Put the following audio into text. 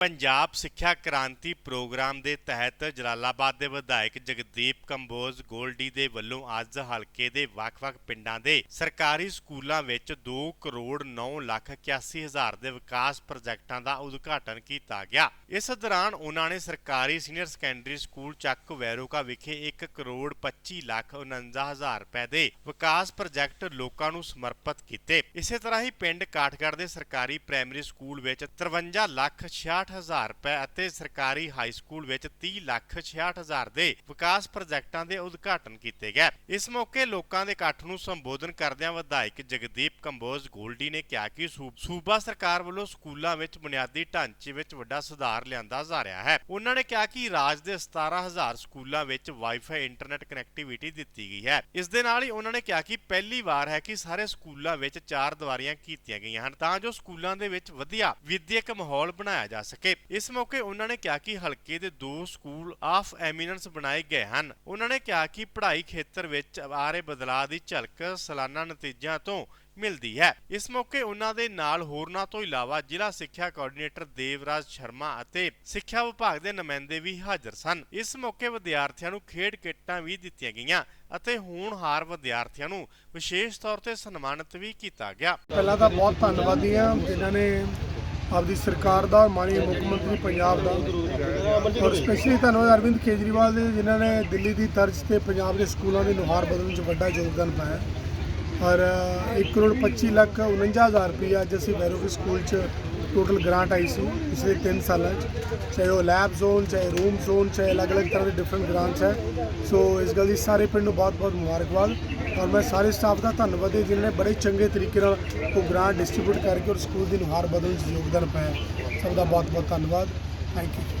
ਪੰਜਾਬ ਸਿੱਖਿਆ ਕ੍ਰਾਂਤੀ ਪ੍ਰੋਗਰਾਮ ਦੇ ਤਹਿਤ ਜਲਾਲਾਬਾਦ ਦੇ ਵਿਧਾਇਕ ਜਗਦੀਪ ਕੰਬੋਜ ਗੋਲਡੀ ਦੇ ਵੱਲੋਂ ਅੱਜ ਹਲਕੇ ਦੇ ਵੱਖ-ਵੱਖ ਪਿੰਡਾਂ ਦੇ ਸਰਕਾਰੀ ਸਕੂਲਾਂ ਵਿੱਚ 2 ਕਰੋੜ 9 ਲੱਖ 81 ਹਜ਼ਾਰ ਦੇ ਵਿਕਾਸ ਪ੍ਰੋਜੈਕਟਾਂ ਦਾ ਉਦਘਾਟਨ ਕੀਤਾ ਗਿਆ। ਇਸ ਦੌਰਾਨ ਉਹਨਾਂ ਨੇ ਸਰਕਾਰੀ ਸੀਨੀਅਰ ਸੈਕੰਡਰੀ ਸਕੂਲ ਚੱਕ ਵੈਰੋਕਾ ਵਿਖੇ 1 ਕਰੋੜ 25 ਲੱਖ 49 ਹਜ਼ਾਰ ਰੁਪਏ ਦੇ ਵਿਕਾਸ ਪ੍ਰੋਜੈਕਟ ਲੋਕਾਂ ਨੂੰ ਸਮਰਪਿਤ ਕੀਤੇ। ਇਸੇ ਤਰ੍ਹਾਂ ਹੀ ਪਿੰਡ ਕਾਠਗੜ੍ਹ ਦੇ ਸਰਕਾਰੀ ਪ੍ਰਾਇਮਰੀ ਸਕੂਲ ਵਿੱਚ 53 ਲੱਖ 66 ਹਜ਼ਾਰ ਰੁਪਏ ਅਤੇ ਸਰਕਾਰੀ ਹਾਈ ਸਕੂਲ ਵਿੱਚ 30 ਲੱਖ 66 ਹਜ਼ਾਰ ਦੇ ਵਿਕਾਸ ਪ੍ਰੋਜੈਕਟਾਂ ਦੇ ਉਦਘਾਟਨ ਕੀਤੇ ਗਏ। ਇਸ ਮੌਕੇ ਲੋਕਾਂ ਦੇ ਇਕੱਠ ਨੂੰ ਸੰਬੋਧਨ ਕਰਦਿਆਂ ਵਿਧਾਇਕ ਜਗਦੀਪ ਕੰਬੋਜ ਗੋਲਡੀ ਨੇ ਕਿਹਾ ਕਿ ਸੂਬਾ ਸਰਕਾਰ ਵੱਲੋਂ ਸਕੂਲਾਂ ਵਿੱਚ ਬੁਨਿਆਦੀ ਢਾਂਚੇ ਵਿੱਚ ਵੱਡਾ ਸੁਧਾਰ ਲਿਆਂਦਾ ਜਾ ਰਿਹਾ ਹੈ। ਉਹਨਾਂ ਨੇ ਕਿਹਾ ਕਿ ਰਾਜ ਦੇ 17000 ਸਕੂਲਾਂ ਵਿੱਚ ਵਾਈਫਾਈ ਇੰਟਰਨੈਟ ਕਨੈਕਟੀਵਿਟੀ ਦਿੱਤੀ ਗਈ ਹੈ। ਇਸ ਦੇ ਨਾਲ ਹੀ ਉਹਨਾਂ ਨੇ ਕਿਹਾ ਕਿ ਪਹਿਲੀ ਵਾਰ ਹੈ ਕਿ ਸਾਰੇ ਸਕੂਲਾਂ ਵਿੱਚ ਚਾਰ ਦੀਵਾਰੀਆਂ ਕੀਤੀਆਂ ਗਈਆਂ ਹਨ, ਤਾਂ ਜੋ ਸਕੂਲਾਂ ਦੇ ਵਿੱਚ ਵਧੀਆ ਵਿਦਿਅਕ ਮਾਹੌਲ ਬਣਾਇਆ ਜਾ ਸਕੇ। ਇਸ ਮੌਕੇ ਉਹਨਾਂ ਨੇ ਕਿਹਾ ਕਿ ਹਲਕੇ ਦੇ ਦੋ ਸਕੂਲ ਆਫ ਐਮੀਨੈਂਸ ਬਣਾਏ ਗਏ ਹਨ। ਉਹਨਾਂ ਨੇ ਕਿਹਾ ਕਿ ਪੜ੍ਹਾਈ ਖੇਤਰ ਵਿੱਚ ਆ ਰਹੇ ਬਦਲਾਅ ਦੀ ਝਲਕ ਸਾਲਾਨਾ ਨਤੀਜਿਆਂ ਤੋਂ ਮਿਲਦੀ ਹੈ। ਇਸ ਮੌਕੇ ਉਹਨਾਂ ਦੇ ਨਾਲ ਹੋਰਨਾਂ ਤੋਂ ਇਲਾਵਾ ਜ਼ਿਲ੍ਹਾ ਸਿੱਖਿਆ ਕੋਆਰਡੀਨੇਟਰ ਦੇਵਰਾਜ ਸ਼ਰਮਾ ਅਤੇ ਸਿੱਖਿਆ ਵਿਭਾਗ ਦੇ ਨੁਮਾਇੰਦੇ ਵੀ ਹਾਜ਼ਰ ਸਨ। ਇਸ ਮੌਕੇ ਵਿਦਿਆਰਥੀਆਂ ਨੂੰ ਖੇਡ ਕਿੱਟਾਂ ਵੀ ਦਿੱਤੀਆਂ ਗਈਆਂ ਅਤੇ ਹੋਣਹਾਰ ਵਿਦਿਆਰਥੀਆਂ ਨੂੰ ਵਿਸ਼ੇਸ਼ ਤੌਰ ਤੇ ਸਨਮਾਨਿਤ ਵੀ ਕੀਤਾ ਗਿਆ। ਪਹਿਲਾਂ ਤਾਂ ਬਹੁਤ ਧੰਨਵਾਦੀ ਹਾਂ ਜਿਨ੍ਹਾਂ ਨੇ ਆਪਦੀ ਸਰਕਾਰ ਦਾ, ਮਾਨਯੋਗ ਮੁੱਖ ਮੰਤਰੀ ਪੰਜਾਬ ਦਾ। ਔਰ ਸਪੈਸ਼ਲੀ ਧੰਨਵਾਦ ਅਰਵਿੰਦ ਕੇਜਰੀਵਾਲ ਦੇ, ਜਿਨ੍ਹਾਂ ਨੇ ਦਿੱਲੀ ਦੀ ਤਰਜ਼ ਤੇ ਪੰਜਾਬ ਦੇ ਸਕੂਲਾਂ ਦੀ ਨੁਹਾਰ ਬਦਲਣ 'ਚ ਵੱਡਾ ਯੋਗਦਾਨ ਪਾਇਆ। ਔਰ 1 ਕਰੋੜ 25 ਲੱਖ 49 ਹਜ਼ਾਰ ਰੁਪਏ ਅੱਜ ਅਸੀਂ ਵੈਰੋਵੀ ਸਕੂਲ 'ਚ ਟੋਟਲ ਗ੍ਰਾਂਟ ਆਈ ਸੀ ਪਿਛਲੇ 3 ਸਾਲਾਂ 'ਚ ਚਾਹੇ ਉਹ ਲੈਬ ਜ਼ੋਨ ਚਾਹੇ ਰੂਮ ਜ਼ੋਨ ਚਾਹੇ ਅਲੱਗ-ਅਲੱਗ ਤਰ੍ਹਾਂ ਦੇ ਡਿਫਰੈਂਟ ਗ੍ਰਾਂਟਸ ਹੈ ਸੋ ਇਸ ਗੱਲ ਦੀ ਸਾਰੇ ਪਿੰਡ ਨੂੰ ਬਹੁਤ-ਬਹੁਤ ਮੁਬਾਰਕਬਾਦ ਔਰ ਮੈਂ ਸਾਰੇ ਸਟਾਫ ਦਾ ਧੰਨਵਾਦ ਹੈ ਜਿਨ੍ਹਾਂ ਨੇ ਬੜੇ ਚੰਗੇ ਤਰੀਕੇ ਨਾਲ ਉਹ ਗ੍ਰਾਂਟ ਡਿਸਟ੍ਰੀਬਿਊਟ ਕਰਕੇ ਔਰ ਸਕੂਲ ਦੀ ਨੁਹਾਰ ਬਦਲਣ 'ਚ ਯੋਗਦਾਨ ਪਾਇਆ ਸਭ ਦਾ ਬਹੁਤ-ਬਹੁਤ ਧੰਨਵਾਦ ਥੈਂਕ ਯੂ